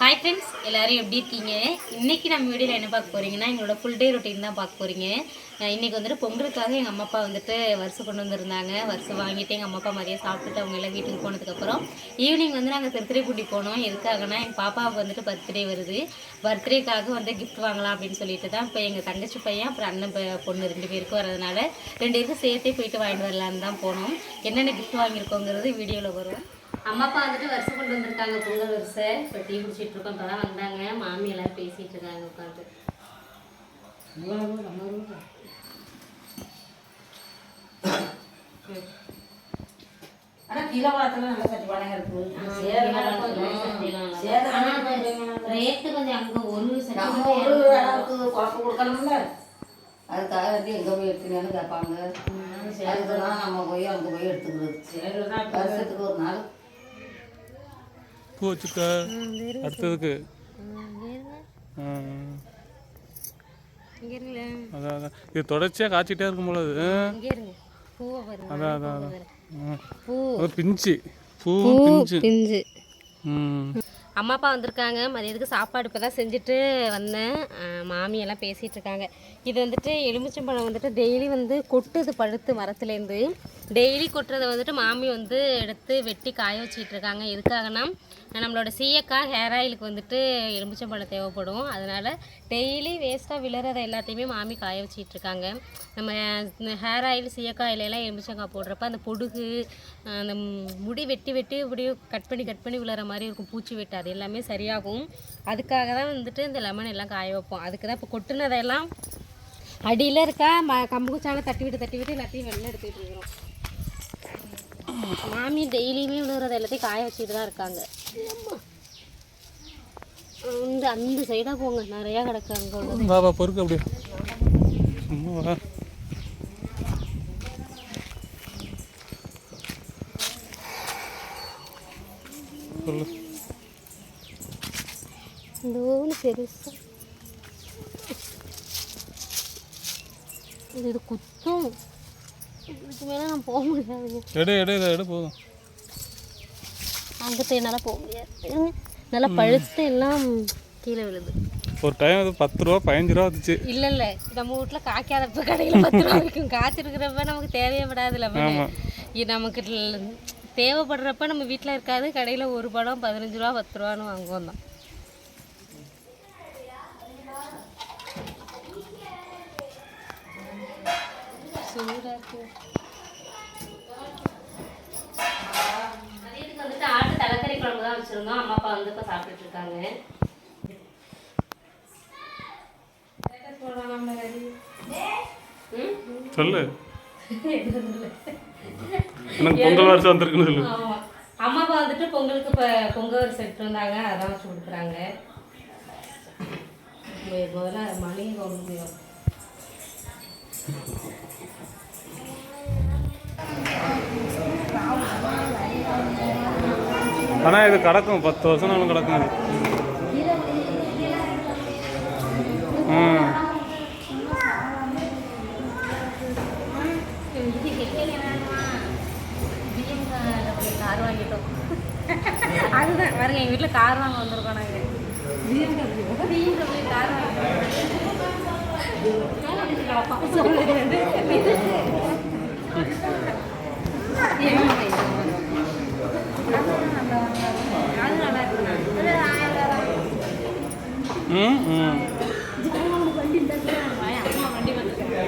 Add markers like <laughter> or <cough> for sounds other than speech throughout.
Hi friends எல்லோரும் எப்படி இருக்கீங்க? இன்றைக்கி நம்ம வீடியோவில் என்ன பார்க்க போகிறீங்கன்னா எங்களோட ஃபுல் டே ரொட்டீன் தான் பார்க்க போகிறீங்க இன்றைக்கி இன்னைக்கு வந்துட்டு பொங்கலுக்காக எங்கள் அம்மா அப்பா வந்துட்டு வருஷம் கொண்டு வந்திருந்தாங்க. வருஷம் வாங்கிட்டு எங்கள் அம்மா அப்பா மதியம் சாப்பிட்டுட்டு அவங்க எல்லாம் வீட்டுக்கு போனதுக்கப்புறம் ஈவினிங் வந்து நாங்கள் திருத்திரைக்குட்டி போனோம். எதுக்காகனா எங்கள் பாப்பாவுக்கு வந்துட்டு பர்த்டே வருது. பர்த்டேக்காக வந்து கிஃப்ட் வாங்கலாம் அப்படின்னு சொல்லிட்டு தான் இப்போ எங்கள் தங்கச்சி பையன் அப்புறம் அண்ணன் பொண்ணு ரெண்டு பேருக்கும் வரதுனால ரெண்டு பேருக்கும் சேர்த்தே போயிட்டு வாங்கிட்டு வரலான்னு தான் போனோம். என்னென்ன கிஃப்ட் வாங்கியிருக்கோங்கிறது வீடியோவில் வரும். அம்மா அப்பா வந்துட்டு வருஷம் கொண்டு வந்திருக்காங்க. பொங்கல் வருஷம் இப்போ டீ குடிச்சிட்டு இருக்கோம். இப்போ தான் வந்தாங்க. மாமி எல்லாரும் பேசிட்டு இருக்காங்க உட்காந்து ரேட்டு கொஞ்சம் அங்கே ஒரு அளவுக்கு குழப்பம் கொடுக்கணும்ல. அதுக்காக வந்து எங்க போய் எடுத்துக்கணும்னு கேட்பாங்க. அதுக்கு தான் நம்ம போய் அங்க போய் எடுத்துக்கிறது. வருஷத்துக்கு ஒரு நாள். பூ வச்சுக்க. அடுத்ததுக்கு. அதான் அதான். இது தொடர்ச்சியாக காய்ச்சிட்டே இருக்கும் போல அது. அதான் அதான் அதான். பிஞ்சு. பூ பிஞ்சு. ம். அம்மா அப்பா வந்திருக்காங்க. மதியத்துக்கு சாப்பாடு இப்போ தான் செஞ்சுட்டு வந்தேன். அஹ் மாமி எல்லாம் பேசிகிட்டு இருக்காங்க. இது வந்துட்டு எலுமிச்சம்பழம் வந்துட்டு டெய்லி வந்து கொட்டுது பழுத்து மரத்துலேருந்து டெய்லி கொட்டுறதை வந்துட்டு மாமி வந்து எடுத்து வெட்டி காய வச்சுட்டு இருக்காங்க. எதுக்காகனா நம்மளோட சீயக்காய் ஹேர் ஆயிலுக்கு வந்துட்டு எலுமிச்சம்பழம் தேவைப்படும். அதனால் டெய்லி வேஸ்ட்டாக விழுறதை எல்லாத்தையுமே மாமி காய வச்சிட்டு இருக்காங்க. நம்ம ஹேர் ஆயில் சீயக்காய் இலையெல்லாம் எலுமிச்சங்காய் போடுறப்ப அந்த பொடுகு அந்த முடி வெட்டி வெட்டி இப்படியே கட் பண்ணி கட் பண்ணி விழுற மாதிரி இருக்கும். பூச்சி வெட்டு அது எல்லாமே சரியாகும். அதுக்காக தான் வந்துட்டு இந்த லெமன் எல்லாம் காய வைப்போம். அதுக்கு தான் இப்போ கொட்டுனதெல்லாம் அடியில் இருக்கா? ம கம்பு குச்சான தட்டி விட்டு தட்டி விட்டு எல்லாத்தையும் வெளில எடுத்துக்கிட்டு இருக்கிறோம். மாமி டெய்லியுமே விழுகிறத எல்லாத்தையும் காய வச்சுட்டு தான் இருக்காங்க. இந்த அந்த சைடாக போங்க. நிறையா கிடக்கு அங்கே வா பொறுக்கு அப்படியே. சும்மா வா. சொல்லு. இந்த ஒன்று இது இது குத்தும். இதுக்கு மேலே நான் போக முடியாதுங்க எடு எடு இதை எடு போதும். அங்கிட்ட என்னால் போக முடியாது. நல்லா பழுத்து எல்லாம் கீழே விழுது. ஒரு டைம் அது பத்து ரூபா பதினஞ்சு ரூபா வந்துச்சு. இல்லை இல்லை. நம்ம வீட்டில் காய்க்காதப்ப கடையில் பத்து ரூபா இருக்கும். காய்ச்சிருக்கிறப்ப நமக்கு தேவையப்படாதுல்ல. இது நமக்கு தேவைப்படுறப்ப நம்ம வீட்டில் இருக்காது. கடையில் ஒரு படம் பதினஞ்சு ரூபா பத்து ரூபான்னு வாங்குவோம் தான். சூடாக இருக்கு. மதியத்துக்கு வந்துட்டு ஆட்டு தலைக்கறி குழம்பு தான் வச்சுருந்தோம். அம்மா அப்பா வந்து இப்போ சாப்பிட்டுட்டு இருக்காங்க? சொல்லு. <laughs> எனக்கு பொங்கல் வந்திருக்குன்னு சொல்லு. ஆமா. அம்மா அப்பா வந்துட்டு பொங்கலுக்கு இப்போ பொங்கல் வரிசை எடுத்து வந்தாங்க. அதான் வச்சு கொடுக்குறாங்க. முதல்ல மளிகை கொண்டு ஆனால் இது கிடக்கும். பத்து வருஷம் நாளும் கிடக்கும் ம். கார் வாங்கிட்டோம் அதுதான். பாருங்க எங்கள் வீட்டில் கார் வாங்க வந்திருக்கோம் நாங்கள் பிஎம்டபிள்யூ கார் அது நல்லா இருக்கு ம் ம் அம்மா வண்டி வந்துருக்கு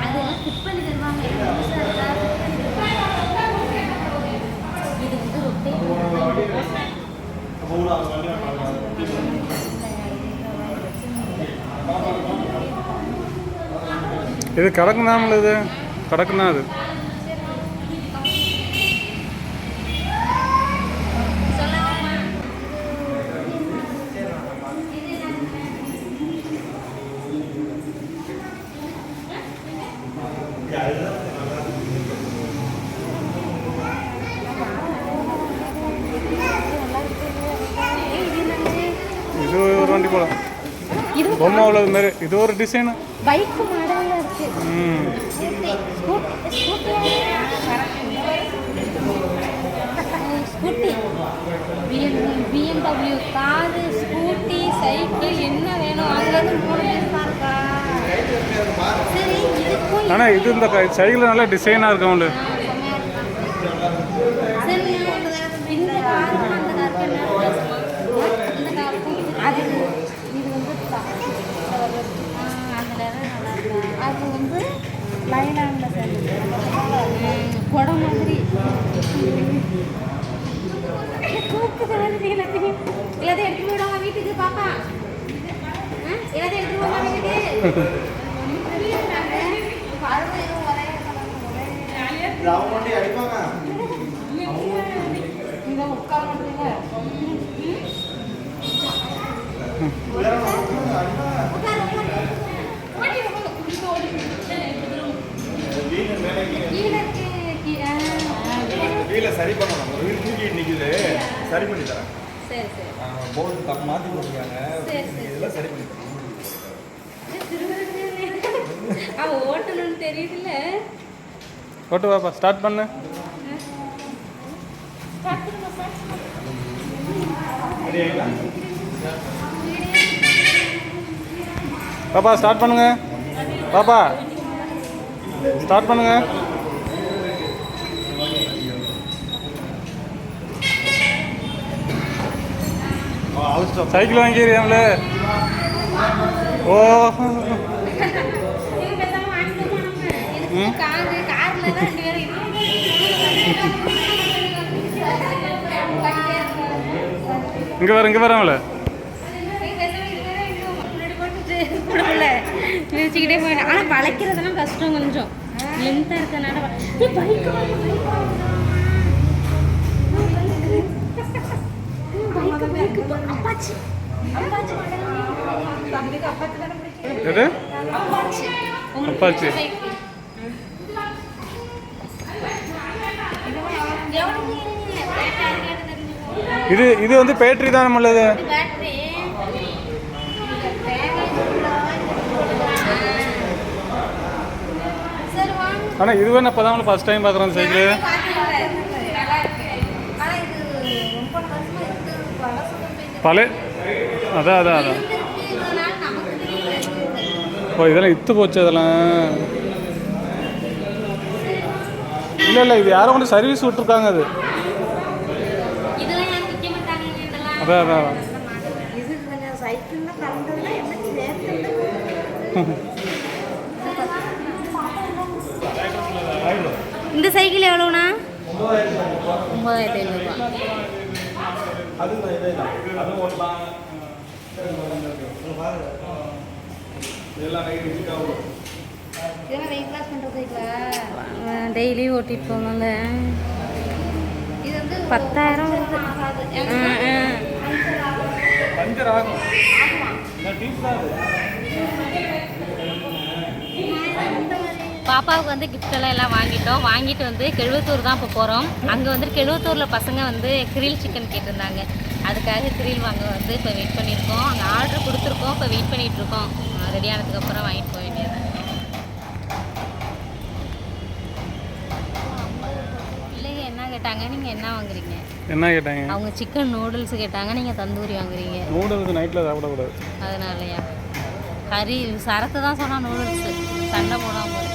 அதெல்லாம் ஃபிட் பண்ணி தருவாங்க இது வந்து ரொட்டேட் இது கிடக்கும் தான் அது. சொல்லலாமா இது ஒரு வண்டி போல. பொம்மை உள்ளது மாதிரி. இது ஒரு டிசைனு பைக் மாடலில் இருக்கு ம் scooty. BMW car scooty cycle என்ன வேணும்? வாங்குறது மூணு பேர் இருக்கா சரி இதுக்கும் ஆனால் இது இந்த சைக்கிள் நல்லா டிசைனாக இருக்கும் உங்களுக்கு சரி இந்த காருக்கும் அந்த காருக்கும் என்ன வித்தியாசமா? இந்த காருக்கும் இது- அது இது வந்து ப- ஆ, அந்த leather நல்லா இருக்கா? அது வந்து லைலாண்டில் சேர்ந்து குடம் மாதிரி தூக்குது வந்து எல்லாத்தையும் எல்லாத்தையும் எடுத்து விடுவாங்க வீட்டுக்கு பாப்பா ஆ, எல்லாத்தையும் எடுத்து விடுவாங்க வீட்டுக்கு பருவம் எதுவும் ஒரே இதை உட்கார சரி பண்ணணும். வீல் தூக்கி சரி பண்ணி தரேன். சரி சரி. போர்டு தப்பு மாற்றி போட்டுருக்காங்க. இதெல்லாம் சரி பண்ணி ஓட்டணும்னு தெரியுதுல்ல. ஓட்டு பாப்பா ஸ்டார்ட் பண்ணு. பாப்பா ஸ்டார்ட் பண்ணுங்க. பாப்பா ஸ்டார்ட் பண்ணுங்க. தான் ரெண்டு பேரும் இங்கே வர இங்கே வரவங்கள வச்சுக்கிட்டே போயிட்டேன் ஆனால் வளைக்கிறதெல்லாம் கஷ்டம் கொஞ்சம் லென்த்தாக இருக்கனால பைக் அப்பாச்சி அப்பாச்சி தம்பிக்கு அப்பாச்சி தானே பிடிக்கும் எது அப்பாச்சி அப்பாச்சி. இது இது வந்து பேட்டரி தான் நம்மளது ஆனால் இதுவே நான் இப்போ தான் ஃபஸ்ட் டைம் பார்க்குறேன் சைக்கிள் பழைய அதான் அதான் அதான் ஓ இதெல்லாம் இத்து போச்சு அதெல்லாம். இல்லை இல்லை இது யாரோ கொண்டு சர்வீஸ் விட்ருக்காங்க அது. அதான் அதான். இந்த சைக்கிள் எவ்வளோண்ணா? ஒம்பதாயிரத்தி ஐநூறுரூவா இதெல்லாம் வெயிட் லாஸ் பண்ணுற சைக்கிளா டெய்லி ஓட்டிட்டு போவாங்க இது வந்து பத்தாயிரம். பஞ்சர் ஆகும். பாப்பாவுக்கு வந்து gift எல்லாம் எல்லாம் வாங்கிட்டோம். வாங்கிட்டு வந்து கெழுவத்தூர் தான் இப்போ போகிறோம் அங்கே வந்து கெழுவத்தூரில் பசங்க வந்து கிரில் சிக்கன் கேட்டிருந்தாங்க. அதுக்காக கிரில் வாங்க வந்து இப்போ வெயிட் பண்ணியிருக்கோம். அங்கே ஆர்டர் கொடுத்துருக்கோம். இப்போ வெயிட் பண்ணிட்டு இருக்கோம் ரெடி ஆனதுக்கப்புறம் வாங்கிட்டு போக வேண்டியது கேட்டாங்க? நீங்கள் என்ன வாங்குறீங்க? என்ன கேட்டாங்க? அவங்க சிக்கன் நூடுல்ஸ் கேட்டாங்க. நீங்கள் தந்தூரி வாங்குறீங்க. நூடுல்ஸ் அதனாலயா? ஹரி சரத்து தான் சொன்னான் நூடுல்ஸ் சண்டை போடாமல்